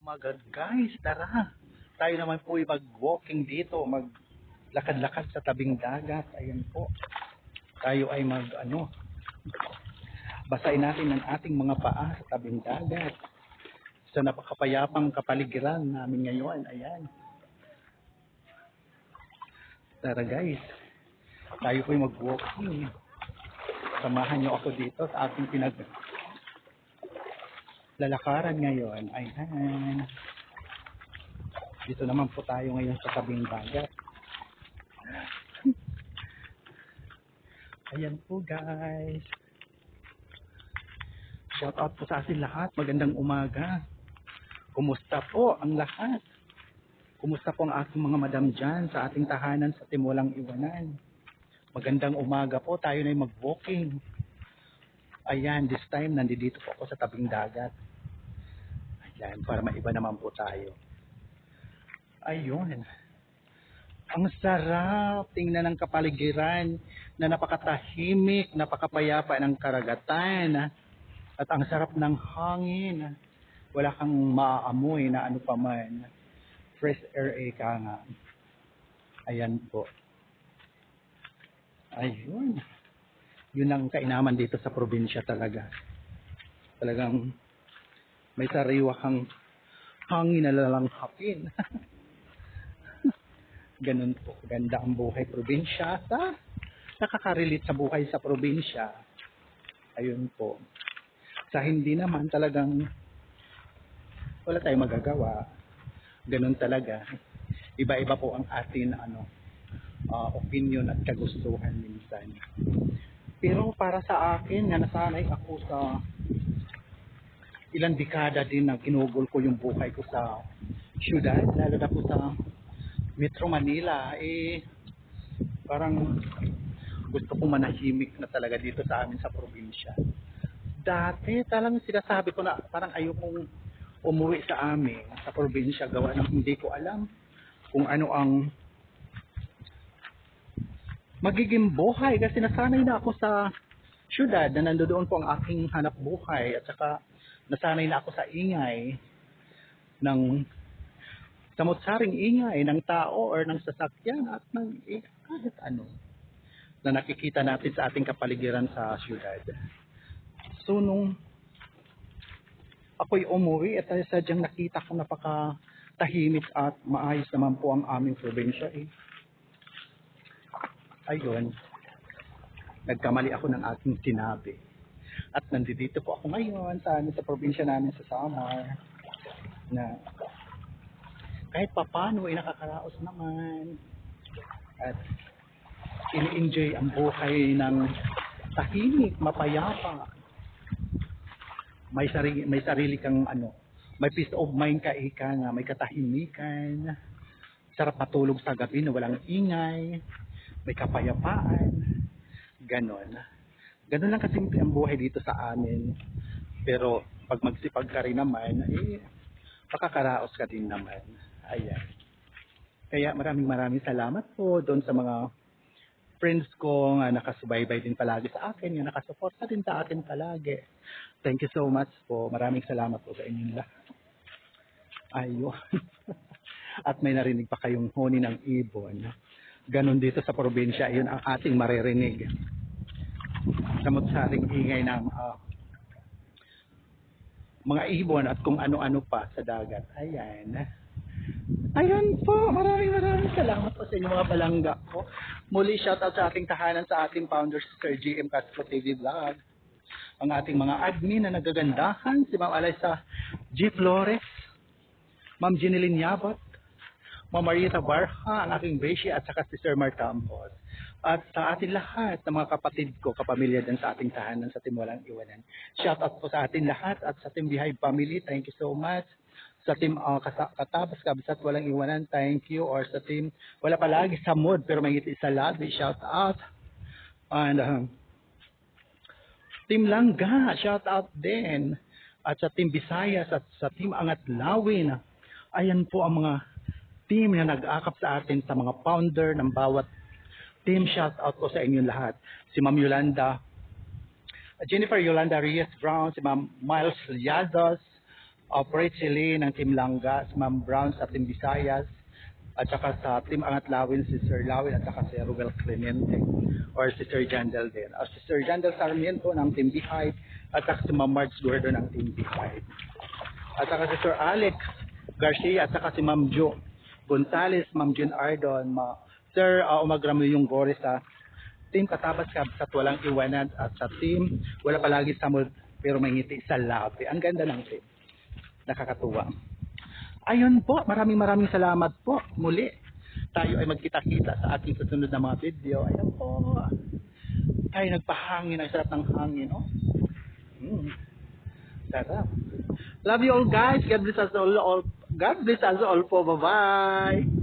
Mga guys, tara. Tayo naman po ay mag-walking dito, mag-lakad-lakad sa tabing dagat. Ayan po. Tayo ay mag, ano, basahin natin ang ating mga paa sa tabing dagat. Sa napakapayapang kapaligiran namin ngayon. Ayan. Tara guys. Tayo po ay mag-walking. Samahan niyo ako dito sa ating pinag lalakaran ngayon. Ayan. Dito naman po tayo ngayon sa tabing dagat. Ayan po guys. Shout out po sa atin lahat. Magandang umaga. Kumusta po ang lahat? Kumusta po ang aking mga madam dyan sa ating tahanan sa Timulang Iwanan? Magandang umaga po. Tayo na mag-walking. Ayan, this time nandito po ako sa tabing dagat. Ayan, para maiba naman po tayo. Ayun. Ang sarap tingnan ng kapaligiran na napakatahimik, napakapayapa ng karagatan. At ang sarap ng hangin. Wala kang maaamoy na ano pa man. Fresh air eh ka nga. Ayan po. Ayun. Yun ang kainaman dito sa probinsya talaga. Talagang may sariwa kang hangin na lalanghapin. Ganun po. Ganda ang buhay probinsya. Sa, nakaka-relate sa buhay sa probinsya. Ayun po. Sa hindi naman talagang wala tayong magagawa. Ganun talaga. Iba-iba po ang atin ano uh, opinion at kagustuhan minsan. Pero para sa akin, na nasanay ako sa ilang dekada din na ginugol ko yung buhay ko sa syudad, lalo na po sa Metro Manila, eh, parang gusto ko manahimik na talaga dito sa amin sa probinsya. Dati, talagang sinasabi ko na parang ayokong umuwi sa amin, sa probinsya, gawa ng hindi ko alam kung ano ang magiging buhay kasi nasanay na ako sa syudad na nandoon po ang aking hanap buhay at saka nasanay na ako sa ingay ng samot-saring ingay ng tao or ng sasakyan at ng eh, kahit ano na nakikita natin sa ating kapaligiran sa syudad. So nung ako'y umuwi at sadyang nakita ko napaka tahimik at maayos naman po ang aming probinsya eh. Ayun, nagkamali ako ng aking sinabi. At nandito po ako ngayon sa, ano, sa probinsya namin sa Samar na kahit papano ay nakakaraos naman at ini-enjoy ang buhay ng tahimik, mapayapa. May sarili, may sarili kang ano, may peace of mind ka ika nga, may katahimikan. Sarap matulog sa gabi na walang ingay, may kapayapaan. Ganon. Ganon lang kasimple ang buhay dito sa amin. Pero pag magsipag ka rin naman, eh, makakaraos ka din naman. Ayan. Kaya maraming maraming salamat po doon sa mga friends ko nga nakasubaybay din palagi sa akin, nga nakasuporta din sa akin palagi. Thank you so much po. Maraming salamat po sa inyong lahat. Ayun. At may narinig pa kayong honi ng ibon. Ganon dito sa probinsya, yun ang ating maririnig. Samot-saring ingay ng ah, mga ibon at kung ano-ano pa sa dagat. Ayan. Ayan po, maraming maraming salamat po sa inyong mga palangga po. Muli shoutout sa ating tahanan sa ating founder Sir GM Castro TV Vlog. Ang ating mga admin na nagagandahan, si Ma'am Alaysa G. Flores, Ma'am Jeneline Yabot, Ma'am Marita Barha, ang aking beshi at saka si Sir Mar Campos. At sa ating lahat ng mga kapatid ko, kapamilya din sa ating tahanan sa Team Walang Iwanan. Shout out po sa ating lahat at sa Team Behind Family, thank you so much. Sa Team uh, Katabas, Kabisat, Walang Iwanan, thank you. Or sa Team Wala Palagi sa Mood, pero may ngiti sa labi, shout out. And um, Team Langga, shout out din. At sa Team Visayas at sa Team Angat Lawin. Ayan po ang mga team na nag-akap sa atin sa mga founder ng bawat team. Shout out ko sa inyong lahat. Si Ma'am Yolanda, Jennifer Yolanda Reyes Brown, si Ma'am Miles Liados, Operate Chile ng Team Langga, si Ma'am Brown sa Team Visayas, at saka sa Team Angat Lawin, si Sir Lawin, at saka si Ruel Clemente, or si Sir Jandel din. O si Sir Jandel Sarmiento ng Team Behind, at saka si Ma'am Marge Gordo ng Team Behind. At saka si Sir Alex Garcia, at saka si Ma'am Jo Gonzales, Ma'am June Ardon, Ma Sir uh, Umagramo yung Gore sa Team Katabas Kabsat Walang Iwanan at sa team Wala Palagi Samod pero may ngiti sa labi. Ang ganda ng team. Nakakatuwa. Ayun po, maraming maraming salamat po. Muli, tayo ay magkita-kita sa ating susunod na mga video. Ayun po. Tayo nagpahangin. Ang sarap ng hangin, no? Mm. Sarap. Love you all guys. God bless us all. all God bless us all po. Bye-bye.